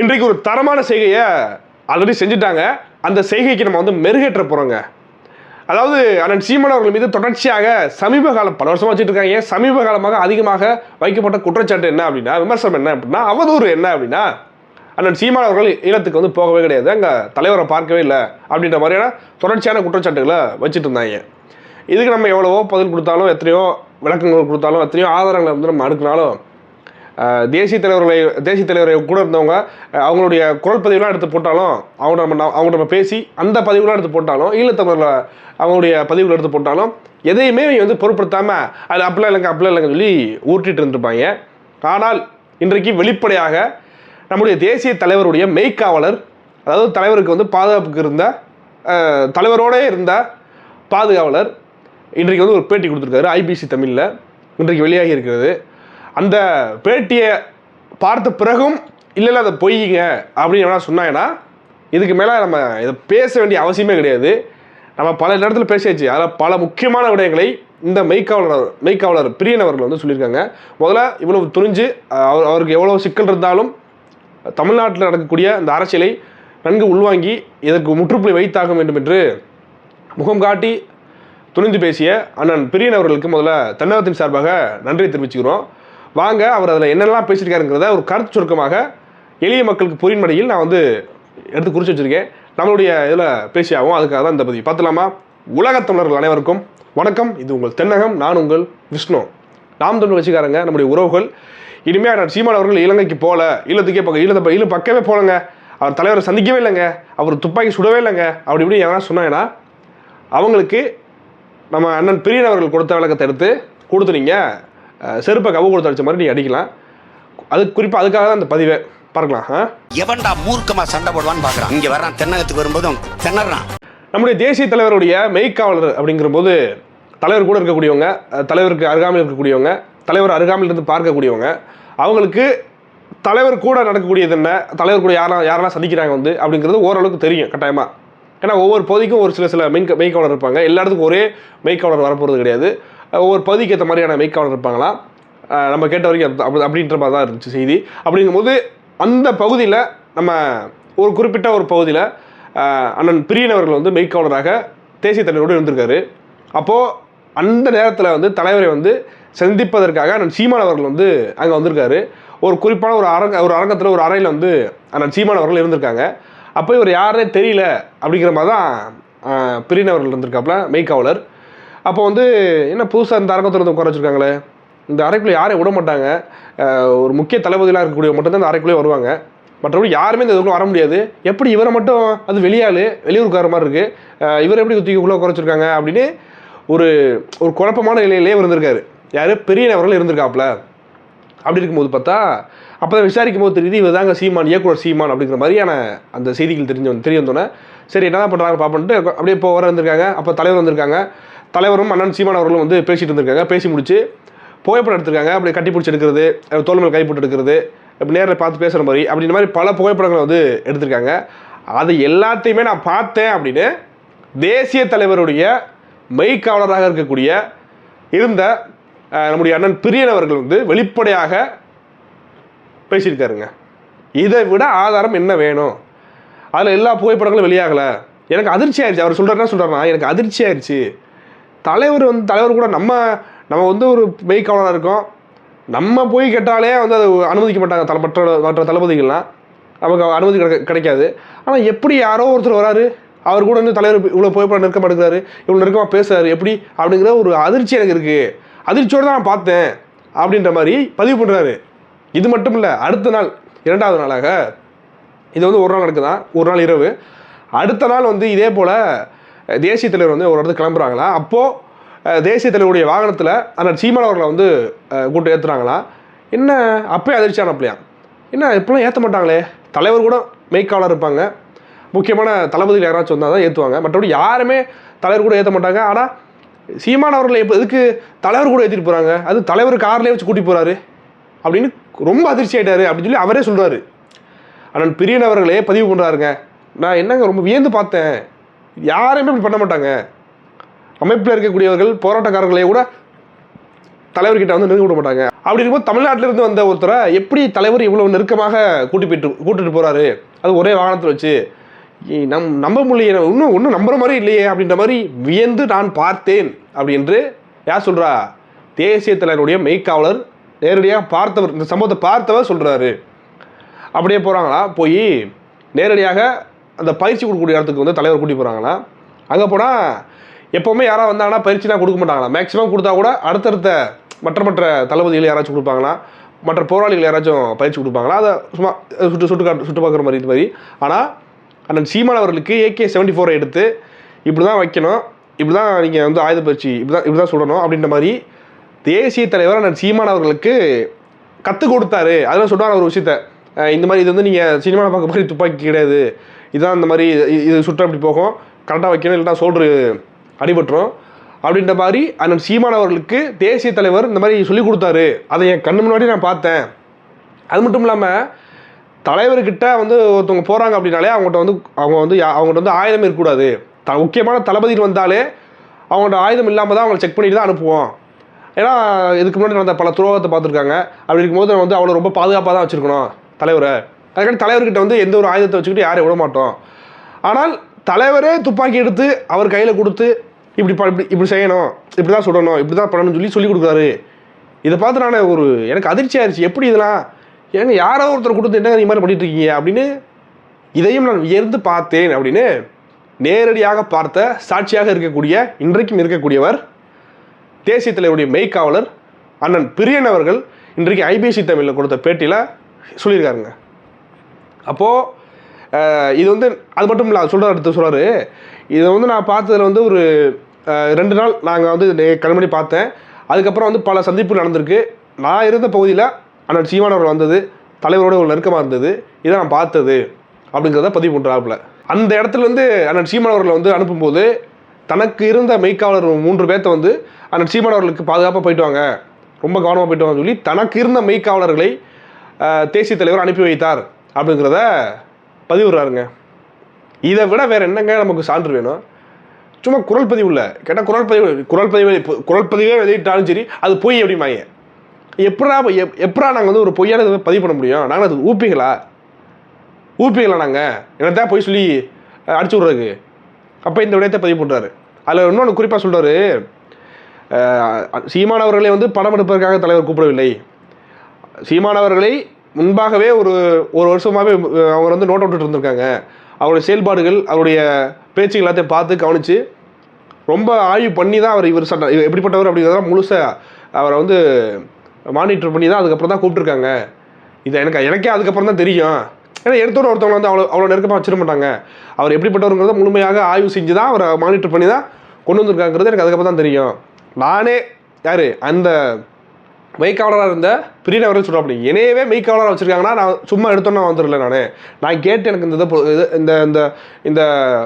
இன்றைக்கு ஒரு தரமான செய்கையை ஆல்ரெடி செஞ்சுட்டாங்க. அந்த செய்கைக்கு நம்ம வந்து மெருகேற்ற போகிறோங்க அதாவது அண்ணன் சீமான் அவர்கள் மீது தொடர்ச்சியாக சமீப காலம் பல வருஷமாக வச்சுட்டு இருக்காங்க. சமீப காலமாக அதிகமாக வைக்கப்பட்ட குற்றச்சாட்டு என்ன அப்படின்னா விமர்சனம் என்ன அப்படின்னா அவதூறு என்ன அப்படின்னா அண்ணன் சீமான் அவர்கள் ஈழத்துக்கு வந்து போகவே கிடையாது. அங்கே தலைவரை பார்க்கவே இல்லை அப்படின்ற மாதிரியான தொடர்ச்சியான குற்றச்சாட்டுகளை வச்சுட்டு இருந்தாங்க. இதுக்கு நம்ம எவ்வளவோ பதில் கொடுத்தாலும் எத்தனையோ விளக்கங்கள் கொடுத்தாலும் எத்தனையோ ஆதாரங்களை வந்து நம்ம அடுக்கினாலும் தேசிய தலைவர்களை தேசிய தலைவரை கூட இருந்தவங்க அவங்களுடைய குரல் பதிவுலாம் எடுத்து போட்டாலும் அவங்க நம்ம அவங்க நம்ம பேசி அந்த பதிவுலாம் எடுத்து போட்டாலும் ஈழத்தமிழில் அவங்களுடைய பதிவுகள் எடுத்து போட்டாலும் எதையுமே வந்து பொருட்படுத்தாமல் அது அப்படிலாம் இல்லைங்க அப்படிலாம் இல்லைங்க சொல்லி ஊற்றிட்டு இருந்துருப்பாங்க. ஆனால் இன்றைக்கு வெளிப்படையாக நம்முடைய தேசிய தலைவருடைய மெய்க்காவலர் அதாவது தலைவருக்கு வந்து பாதுகாப்புக்கு இருந்த தலைவரோடே இருந்த பாதுகாவலர் இன்றைக்கு வந்து ஒரு பேட்டி கொடுத்துருக்காரு ஐபிசி தமிழில். இன்றைக்கு வெளியாகி இருக்கிறது. அந்த பேட்டியை பார்த்த பிறகும் இல்லை இல்லை அதை பொய்யுங்க அப்படின்னு எவனா சொன்னாங்கன்னா இதுக்கு மேலே நம்ம இதை பேச வேண்டிய அவசியமே கிடையாது. நம்ம பல இடத்துல பேசியாச்சு. அதில் பல முக்கியமான விடயங்களை இந்த மெய்க்காவலர் மெய்க்காவலர் பிரியன் அவர்கள் வந்து சொல்லியிருக்காங்க. முதல்ல இவ்வளவு துணிஞ்சு அவர் அவருக்கு எவ்வளோ சிக்கல் இருந்தாலும் தமிழ்நாட்டில் நடக்கக்கூடிய இந்த அரசியலை நன்கு உள்வாங்கி இதற்கு முற்றுப்புள்ளி வைத்தாக வேண்டும் என்று முகம் காட்டி துணிந்து பேசிய அண்ணன் பிரியன் அவர்களுக்கு முதல்ல தன்னகத்தின் சார்பாக நன்றி தெரிவிச்சுக்கிறோம். வாங்க அவர் அதில் என்னெல்லாம் பேசியிருக்காருங்கிறத ஒரு கருத்து சுருக்கமாக எளிய மக்களுக்கு புரியும் நான் வந்து எடுத்து குறித்து வச்சிருக்கேன். நம்மளுடைய இதில் பேசியாகும் அதுக்காக தான் இந்த பதிவு. பார்த்துலாமா உலகத் தமிழர்கள் அனைவருக்கும் வணக்கம். இது உங்கள் தென்னகம் நான் உங்கள் விஷ்ணு. நாம் தமிழ் வச்சுக்காரங்க நம்முடைய உறவுகள். இனிமேல் நான் சீமான் அவர்கள் இலங்கைக்கு போகல ஈழத்துக்கே பக்கம் ஈழத்தை ஈழ பக்கமே போகலங்க அவர் தலைவரை சந்திக்கவே இல்லைங்க. அவர் துப்பாக்கி சுடவே இல்லைங்க. அப்படி இப்படி எவனா சொன்னாங்கன்னா அவங்களுக்கு நம்ம அண்ணன் பிரியன் அவர்கள் கொடுத்த விளக்கத்தை எடுத்து கொடுத்துனீங்க செருப்பை கவு கொடுத்து அடிச்ச மாதிரி நீங்கள் அடிக்கலாம். அது குறிப்பாக அதுக்காக தான் இந்த பதிவை. பார்க்கலாம் எவன்டா மூர்க்கமா சண்டை போடுவான்னு பாக்குறான். இங்க வர்றான் தென்னகத்துக்கு வரும்போதும் திணறான். நம்முடைய தேசிய தலைவருடைய மெய்க்காவலர் அப்படிங்கிறபோது தலைவர் கூட இருக்கக்கூடியவங்க தலைவருக்கு அருகாமையில் இருக்கக்கூடியவங்க தலைவர் அருகாமையில் இருந்து பார்க்கக்கூடியவங்க அவங்களுக்கு தலைவர் கூட நடக்கக்கூடியது என்ன தலைவர் கூட யாரெல்லாம் யாரெல்லாம் சந்திக்கிறாங்க வந்து அப்படிங்கிறது ஓரளவுக்கு தெரியும் கட்டாயமாக ஏன்னா ஒவ்வொரு பகுதிக்கும் ஒரு சில சில மெய் மெய்க்காவலர் இருப்பாங்க. எல்லா இடத்துக்கும் ஒரே மெய்க்காவலர் வரப்போகிறது கிடையாது. ஒவ்வொரு பகுதிக்கு ஏற்ற மாதிரியான மெய்க்காவலர் இருப்பாங்களா? நம்ம கேட்ட வரைக்கும் அப்படி அப்படின்ற மாதிரி தான் இருந்துச்சு செய்தி. அப்படிங்கும்போது அந்த பகுதியில் நம்ம ஒரு குறிப்பிட்ட ஒரு பகுதியில் அண்ணன் பிரியன் அவர்கள் வந்து மெய்க்காவலராக தேசிய தலைவரோடு இருந்திருக்காரு. அப்போது அந்த நேரத்தில் வந்து தலைவரை வந்து சந்திப்பதற்காக அண்ணன் சீமான் அவர்கள் வந்து அங்கே வந்திருக்காரு. ஒரு குறிப்பான ஒரு அரங்க ஒரு அரங்கத்தில் ஒரு அறையில் வந்து அண்ணன் சீமான் அவர்கள் இருந்திருக்காங்க. அப்போ இவர் யாருனே தெரியல அப்படிங்கிற மாதிரி தான் ஆஹ் பிரியன் அவர்கள் இருந்திருக்காப்புல மெய்க்காவலர் அப்போ வந்து என்ன புதுசாக இந்த அரங்கத்தில் வந்து உட்கார வச்சுருக்காங்களே இந்த அறைக்குள்ளே யாரையும் விட மாட்டாங்க. ஒரு முக்கிய தளபதியெலாம் இருக்கக்கூடிய மட்டும்தான் இந்த அறைக்குள்ளே வருவாங்க. மற்றபடி யாருமே இந்த இதுக்குள்ள வர முடியாது. எப்படி இவரை மட்டும் அது வெளியாள் வெளியூருக்கார மாதிரி இருக்குது இவர் எப்படி தூக்கிக்குள்ளே குறைச்சிருக்காங்க அப்படின்னு ஒரு ஒரு குழப்பமான நிலையிலேயே இருந்திருக்காரு. யார்? பெரிய நபர்கள் இருந்திருக்காப்புல. அப்படி இருக்கும்போது பார்த்தா அப்போ தான் விசாரிக்கும் போது தெரியுது இவர் தாங்க சீமான் இயக்குனர் சீமான் அப்படிங்கிற மாதிரியான அந்த செய்திகள் தெரிஞ்ச தெரிய வந்தோன்னே சரி என்ன தான் பண்ணுறாங்க பார்ப்போன்ட்டு அப்படியே இப்போ வர வந்திருக்காங்க. அப்போ தலைவர் வந்திருக்காங்க. தலைவரும் அண்ணன் சீமான் அவர்களும் வந்து பேசிகிட்டு இருந்திருக்காங்க. பேசி முடிச்சு புகைப்படம் எடுத்திருக்காங்க. அப்படி கட்டி பிடிச்சி எடுக்கிறது அஹ் கைப்பட்டு கை போட்டு எடுக்கிறது இப்படி நேரில் பார்த்து பேசுகிற மாதிரி அப்படின்ற மாதிரி பல புகைப்படங்களை வந்து எடுத்திருக்காங்க. அது எல்லாத்தையுமே நான் பார்த்தேன் அப்படின்னு தேசிய தலைவருடைய மெய்க்காவலராக இருக்கக்கூடிய இருந்த நம்முடைய அண்ணன் பிரியன் அவர்கள் வந்து வெளிப்படையாக பேசியிருக்காருங்க. இதை விட ஆதாரம் என்ன வேணும்? அதில் எல்லா புகைப்படங்களும் வெளியாகலை. எனக்கு அதிர்ச்சி ஆயிடுச்சு அவர் சொல்கிறேன்னா என்ன சொல்கிறாருன்னா எனக்கு அதிர்ச்சி ஆயிடுச்சு தலைவர் வந்து தலைவர் கூட நம்ம நம்ம வந்து ஒரு மெய்க்காவலராக இருக்கோம். நம்ம போய் கேட்டாலே வந்து அது அனுமதிக்க மாட்டாங்க தலை மற்ற மற்ற தளபதிகள்லாம். நமக்கு அனுமதி கிடைக்க கிடைக்காது. ஆனால் எப்படி யாரோ ஒருத்தர் வராரு? அவர் கூட வந்து தலைவர் இவ்வளோ புகைப்படம் நெருக்க எடுக்கிறாரு இவ்வளோ நெருக்கமாக பேசுறாரு எப்படி? அப்படிங்கிற ஒரு அதிர்ச்சி எனக்கு இருக்குது அதிர்ச்சியோடு தான் நான் பார்த்தேன் அப்படின்ற மாதிரி பதிவு பண்ணுறாரு இது மட்டும் இல்லை அடுத்த நாள் இரண்டாவது நாளாக இது வந்து ஒரு நாள் நடக்குதான் ஒரு நாள் இரவு. அடுத்த நாள் வந்து இதே போல் தேசிய தலைவர் வந்து ஒரு இடத்துக்கு கிளம்புறாங்களா? அப்போது தேசிய தலைவருடைய வாகனத்தில் அந்த சீமான் அவர்களை வந்து கூட்டு ஏற்றுறாங்களா என்ன அப்பயே அதிர்ச்சியானப்பலையா என்ன இப்போலாம் ஏற்ற மாட்டாங்களே? தலைவர் கூட மெய்க்காவலாக இருப்பாங்க. முக்கியமான தளபதிகள் யாராச்சும் வந்தால் தான் ஏற்றுவாங்க மற்றபடி யாருமே தலைவர் கூட ஏற்ற மாட்டாங்க. ஆனால் சீமான் அவர்களை இப்போ எதுக்கு தலைவர் கூட ஏற்றிட்டு போகிறாங்க அது தலைவர் கார்லேயே வச்சு கூட்டி போகிறாரு அப்படின்னு ரொம்ப அதிர்ச்சி ஆகிட்டாரு அப்படின்னு சொல்லி அவரே சொல்கிறாரு ஆனால் பிரியன் அவர்களே பதிவு பண்ணுறாருங்க நான் என்னங்க ரொம்ப வியந்து பார்த்தேன். யாருமே இப்படி பண்ண மாட்டாங்க. அமைப்பில் இருக்கக்கூடியவர்கள் போராட்டக்காரர்களே கூட தலைவர்கிட்ட வந்து நெருங்க விட மாட்டாங்க. அப்படி இருக்கும்போது தமிழ்நாட்டிலிருந்து வந்த ஒருத்தரை எப்படி தலைவர் இவ்வளோ நெருக்கமாக கூட்டி போயிட்டு கூட்டிட்டு போகிறாரு அது ஒரே வாகனத்தில் வச்சு நம் நம்ப முடியல இன்னும் ஒன்றும் நம்புற மாதிரி இல்லையே அப்படின்ற மாதிரி வியந்து நான் பார்த்தேன் அப்படி என்று யார் சொல்கிறா தேசிய தலைவருடைய மெய்க்காவலர் நேரடியாக பார்த்தவர் இந்த சம்பவத்தை பார்த்தவர் சொல்கிறாரு அப்படியே போகிறாங்களா போய் நேரடியாக அந்த பயிற்சி கொடுக்கக்கூடிய இடத்துக்கு வந்து தலைவர் கூட்டி போகிறாங்களா அங்கே போனால் எப்போவுமே யாராவது வந்தாங்கன்னா பயிற்சிலாம் கொடுக்க மாட்டாங்களா? மேக்ஸிமம் கொடுத்தா கூட அடுத்தடுத்த மற்ற மற்ற தளபதிகள் யாராச்சும் கொடுப்பாங்களா? மற்ற போராளிகள் யாராச்சும் பயிற்சி கொடுப்பாங்களா? அதை சும்மா சுட்டு சுட்டு காட்டு சுட்டு பார்க்குற மாதிரி இது மாதிரி. ஆனால் அண்ணன் சீமான் அவர்களுக்கு ஏகே செவன்ட்டி ஃபோரை எடுத்து இப்படி தான் வைக்கணும் இப்படி தான் நீங்கள் வந்து ஆயுத பயிற்சி இப்படி தான் இப்படி தான் சுடணும் அப்படின்ற மாதிரி தேசிய தலைவர் அண்ணன் சீமான் அவர்களுக்கு கற்றுக் கொடுத்தாரு. அதெல்லாம் சொல்றாரு ஒரு விஷயத்த. இந்த மாதிரி இது வந்து நீங்கள் சினிமாவில் பார்க்க மாதிரி துப்பாக்கி கிடையாது. இதான் இந்த மாதிரி இது சுற்ற அப்படி போகும். கரெக்டாக வைக்கணும் இல்லைன்னா சோல்ட்ரு அடிபட்டுரும். அப்படின்ற மாதிரி அண்ணன் சீமான் அவர்களுக்கு தேசிய தலைவர் இந்த மாதிரி சொல்லிக் கொடுத்தாரு. அதை என் கண்ணு முன்னாடி நான் பார்த்தேன். அது மட்டும் இல்லாமல் தலைவர்கிட்ட வந்து ஒருத்தவங்க போகிறாங்க அப்படின்னாலே அவங்ககிட்ட வந்து அவங்க வந்து யா- அவங்ககிட்ட வந்து ஆயுதம் இருக்கக்கூடாது. த முக்கியமான தளபதிகள் வந்தாலே அவங்கள்ட்ட ஆயுதம் இல்லாமல் தான் அவங்களை செக் பண்ணிட்டு தான் அனுப்புவோம். ஏன்னா இதுக்கு முன்னாடி நடந்த பல துரோகத்தை பார்த்துருக்காங்க. அப்படி இருக்கும்போது நான் வந்து அவ்வளோ ரொம்ப பாதுகாப்பாக தான் வச்சுருக்கணும் தலைவரை. அதுக்கான தலைவர்கிட்ட வந்து எந்த ஒரு ஆயுதத்தை வச்சுக்கிட்டு யாரையும் விட மாட்டோம். ஆனால் தலைவரே துப்பாக்கி எடுத்து அவர் கையில் கொடுத்து இப்படி ப- இப்படி இப்படி செய்யணும் இப்படி தான் சுடணும் இப்படி தான் பண்ணணும்னு சொல்லி சொல்லி கொடுக்குறாரு. இதை பார்த்து நான் ஒரு எனக்கு அதிர்ச்சி ஆயிடுச்சு எப்படி இதெல்லாம்? ஏங்க யாரோ ஒருத்தர் கொடுத்து என்னங்க இந்த மாதிரி பண்ணிட்டு இருக்கீங்க? அப்படின்னு இதையும் நான் உயர்ந்து பார்த்தேன் அப்படின்னு நேரடியாக பார்த்த சாட்சியாக இருக்கக்கூடிய இன்றைக்கும் இருக்கக்கூடியவர் தேசிய தலைவருடைய மெய்க்காவலர் அண்ணன் பிரியன் அவர்கள் இன்றைக்கு ஐபிசி தமிழில் கொடுத்த பேட்டியில் சொல்லியிருக்காருங்க. அப்போது இது வந்து அது மட்டும் இல்லை சொல்கிற அடுத்து சொல்கிறாரு இதை வந்து நான் பார்த்ததில் வந்து ஒரு ரெண்டு நாள் நாங்கள் வந்து நே- கண்மணி பார்த்தேன். அதுக்கப்புறம் வந்து பல சந்திப்புகள் நடந்திருக்கு. நான் இருந்த பகுதியில் அண்ணன் சீமான் அவர்கள் வந்தது தலைவரோட ஒரு நெருக்கமாக இருந்தது. இதை நான் பார்த்தது அப்படிங்கிறத பதிவு பண்ணுறாப்புல அந்த இடத்துல வந்து அண்ணன் சீமான் அவர்களை வந்து அனுப்பும்போது தனக்கு இருந்த மெய்க்காவலர் மூன்று பேர்த்த வந்து அண்ணன் சீமான் அவர்களுக்கு பாதுகாப்பாக போயிட்டு வாங்க ரொம்ப கவனமாக போயிட்டு வாங்கன்னு சொல்லி தனக்கு இருந்த மெய்க்காவலர்களை தேசிய தலைவர் அனுப்பி வைத்தார். அப்படிங்கிறத பதிவுறாருங்க. இதை விட வேறு என்னங்க நமக்கு சான்று வேணும்? சும்மா குரல் பதிவு இல்லை. கேட்டால் குரல் பதிவு குரல் பதிவு குரல் பதிவே வெளியிட்டாலும் சரி அது பொய் அப்படிமாயே எப்படா எப்- எப்படா நாங்கள் வந்து ஒரு பொய்யான இதை பதிவு பண்ண முடியும்? நாங்கள் அது ஊப்பிகளா? ஊப்பிகளா நாங்கள் என்னத்தான் பொய் சொல்லி அடிச்சு விட்றதுக்கு? அப்போ இந்த விடயத்தை பதிவு பண்ணுறாரு அதில் இன்னொன்று குறிப்பாக சொல்கிறாரு சீமானவர்களை வந்து படம் எடுப்பதற்காக தலைவர் கூப்பிடவில்லை. சீமானவர்களை முன்பாகவே ஒரு ஒரு வருஷமாகவே அவங்க வந்து நோட் விட்டுட்டு இருந்திருக்காங்க. அவருடைய செயல்பாடுகள் அவருடைய பேச்சு எல்லாத்தையும் பார்த்து கவனித்து ரொம்ப ஆய்வு பண்ணி தான் அவர் இவர் சட்ட இவர் எப்படிப்பட்டவர் அப்படிங்கிறதெல்லாம் முழுசாக அவரை வந்து மானிட்டர் பண்ணி தான் அதுக்கப்புறம் தான் கூப்பிட்டுருக்காங்க. இது எனக்கு எனக்கே அதுக்கப்புறம் தான் தெரியும். ஏன்னா எடுத்தோட ஒருத்தவங்க வந்து அவ்வளோ அவ்வளோ நெருக்கமாக வச்சிட மாட்டாங்க. அவர் எப்படிப்பட்டவருங்கிறத முழுமையாக ஆய்வு செஞ்சு தான் அவரை மானிட்டர் பண்ணி தான் கொண்டு வந்திருக்காங்கிறது எனக்கு அதுக்கப்புறம் தான் தெரியும். நானே யார்? அந்த மெய்க்காவலராக இருந்த பிரியன் அவர்கள் சொல்கிறாப்படி என்னையவே மெய்க்காவலராக வச்சுருக்காங்கன்னா நான் சும்மா எடுத்தோன்னா வந்துடல நான். நான் கேட்டு எனக்கு இந்த இதை பொ- இது- இந்த இந்த இந்த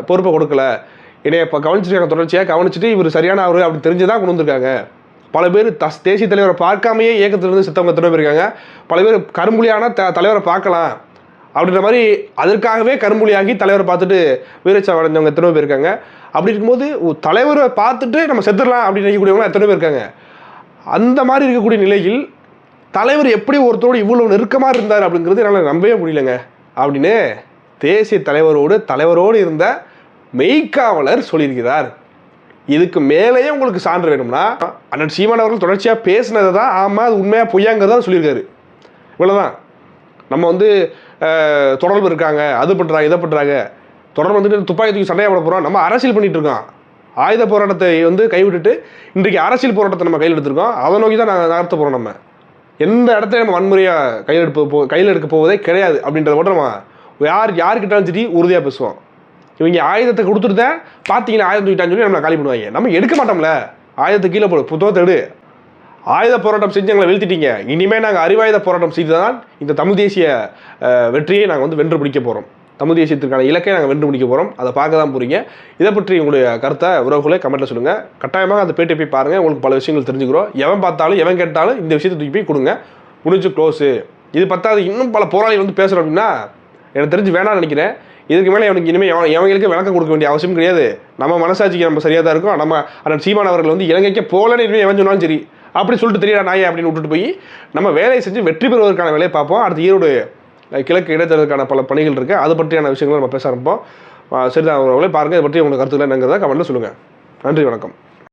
பொறுப்பை கொடுக்கல. என்னைய இப்போ கவனிச்சிருக்காங்க தொடர்ச்சியாக கவனிச்சுட்டு இவர் சரியான அவர் அப்படி தெரிஞ்சு தான் கொண்டு வந்திருக்காங்க. பல பேர் தஸ் தேசிய தலைவரை பார்க்காமையே இயக்கத்திலிருந்து சித்தவங்க எத்தனை போயிருக்காங்க பல பேர் கரும்புலியான த தலைவரை பார்க்கலாம் அப்படின்ற மாதிரி அதற்காகவே கரும்புலியாகி தலைவரை பார்த்துட்டு வீரச்சா அடைஞ்சவங்க எத்தனை பேர் இருக்காங்க. அப்படி இருக்கும்போது தலைவரை பார்த்துட்டு நம்ம செத்துடலாம் அப்படின்னு நினைக்கக்கூடியவங்க எத்தனை பேர் இருக்காங்க. அந்த மாதிரி இருக்கக்கூடிய நிலையில் தலைவர் எப்படி ஒருத்தரோடு இவ்வளோ நெருக்கமாக இருந்தார் அப்படிங்கிறது என்னால் நம்பவே முடியலங்க. அப்படின்னு தேசிய தலைவரோடு தலைவரோடு இருந்த மெய்க்காவலர் சொல்லியிருக்கிறார். இதுக்கு மேலேயே உங்களுக்கு சான்று வேணும்னா அண்ணன் சீமான் அவர்கள் தொடர்ச்சியாக பேசினதை தான் ஆமாம் அது உண்மையாக பொய்யாங்கிறதா சொல்லியிருக்காரு. இவ்வளோதான் நம்ம வந்து தொடர்பு இருக்காங்க அது பண்ணுறாங்க இதை பண்ணுறாங்க தொடர்பு வந்துட்டு துப்பாக்கி தூக்கி சண்டையாக போட போகிறோம் நம்ம அரசியல் பண்ணிகிட்டு இருக்கோம். ஆயுத போராட்டத்தை வந்து கைவிட்டுட்டு இன்றைக்கு அரசியல் போராட்டத்தை நம்ம கையில் எடுத்திருக்கோம். அதை நோக்கி தான் நாங்கள் நகர்த்த போகிறோம் நம்ம. எந்த இடத்துல நம்ம வன்முறையாக கையில் எடுப்ப போ கையில் எடுக்க போவதே கிடையாது அப்படின்றத மட்டும் நம்ம யார் யாருக்கிட்டாலும் சரி உறுதியாக பேசுவோம். இவங்க ஆயுதத்தை கொடுத்துட்டு பார்த்தீங்கன்னா ஆயுதம் தூக்கிட்டான்னு சொல்லி நம்மளை காலி பண்ணுவாங்க. நம்ம எடுக்க மாட்டோம்ல. ஆயுதத்தை கீழே போடு புத்தகத்தை எடு. ஆயுத போராட்டம் செஞ்சு எங்களை வீழ்த்திட்டீங்க. இனிமேல் நாங்கள் அறிவாயுத போராட்டம் செய்து தான் இந்த தமிழ் தேசிய வெற்றியை நாங்கள் வந்து வென்று பிடிக்க போகிறோம் தமிழ் தேசியத்திற்கான இலக்கை நாங்கள் வென்று முடிக்க போகிறோம் அதை பார்க்க தான் போகிறீங்க இதை பற்றி உங்களுடைய கருத்தை உறவுகளை கமெண்ட்டில் சொல்லுங்கள் கட்டாயமாக அந்த பேட்டி போய் பாருங்கள் உங்களுக்கு பல விஷயங்கள் தெரிஞ்சுக்கிறோம். எவன் பார்த்தாலும் எவன் கேட்டாலும் இந்த விஷயத்தை தூக்கி போய் கொடுங்க. முடிஞ்சு க்ளோஸு இது பத்தாது. இன்னும் பல போராளிகள் வந்து பேசுகிறோம் அப்படின்னா எனக்கு தெரிஞ்சு வேணாம்னு நினைக்கிறேன். இதுக்கு மேலே அவனுக்கு இனிமேல் எவன் எவங்களுக்கு விளக்கம் கொடுக்க வேண்டிய அவசியம் கிடையாது. நம்ம மனசாட்சிக்கு நம்ம சரியாக தான் இருக்கும். நம்ம அண்ணன் சீமான் அவர்கள் வந்து இலங்கைக்கு போகலன்னு இனிமேல் எவன் சொன்னாலும் சரி. அப்படி சொல்லிட்டு தெரியல நாயை அப்படின்னு விட்டுட்டு போய் நம்ம வேலையை செஞ்சு வெற்றி பெறுவதற்கான வேலையை பார்ப்போம். அடுத்து ஈரோடு கிழக்கு இடைத்தேர்தலுக்கான பல பணிகள் இருக்குது அது பற்றியான விஷயங்களை நம்ம பேச ஆரம்பிப்போம். சரிதான் அவங்களே பாருங்கள் இதை பற்றி உங்களுக்கு கருத்துக்கள் என்னங்கிறத கமெண்ட்டில் சொல்லுங்கள் நன்றி வணக்கம்.